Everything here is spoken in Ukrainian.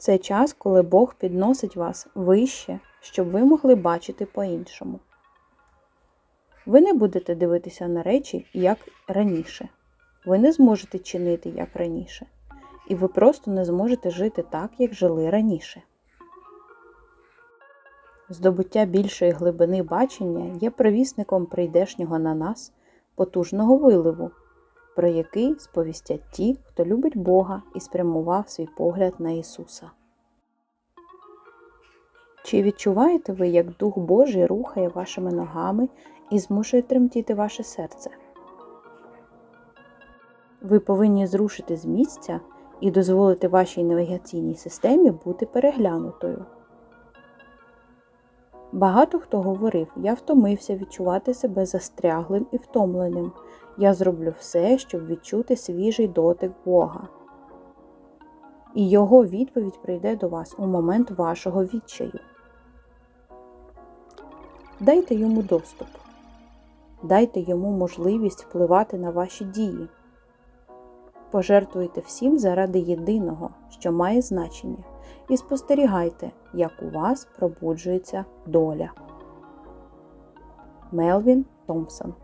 Це час, коли Бог підносить вас вище, щоб ви могли бачити по-іншому. Ви не будете дивитися на речі, як раніше. Ви не зможете чинити, як раніше. І ви просто не зможете жити так, як жили раніше. Здобуття більшої глибини бачення є провісником прийдешнього на нас потужного виливу, про який сповістять ті, хто любить Бога і спрямував свій погляд на Ісуса. Чи відчуваєте ви, як Дух Божий рухає вашими ногами і змушує тремтіти ваше серце? Ви повинні зрушити з місця і дозволити вашій навігаційній системі бути переглянутою. Багато хто говорив, я втомився відчувати себе застряглим і втомленим. Я зроблю все, щоб відчути свіжий дотик Бога. І його відповідь прийде до вас у момент вашого відчаю. Дайте йому доступ, дайте йому можливість впливати на ваші дії. Пожертвуйте всім заради єдиного, що має значення, і спостерігайте, як у вас пробуджується доля. Мелвін Томпсон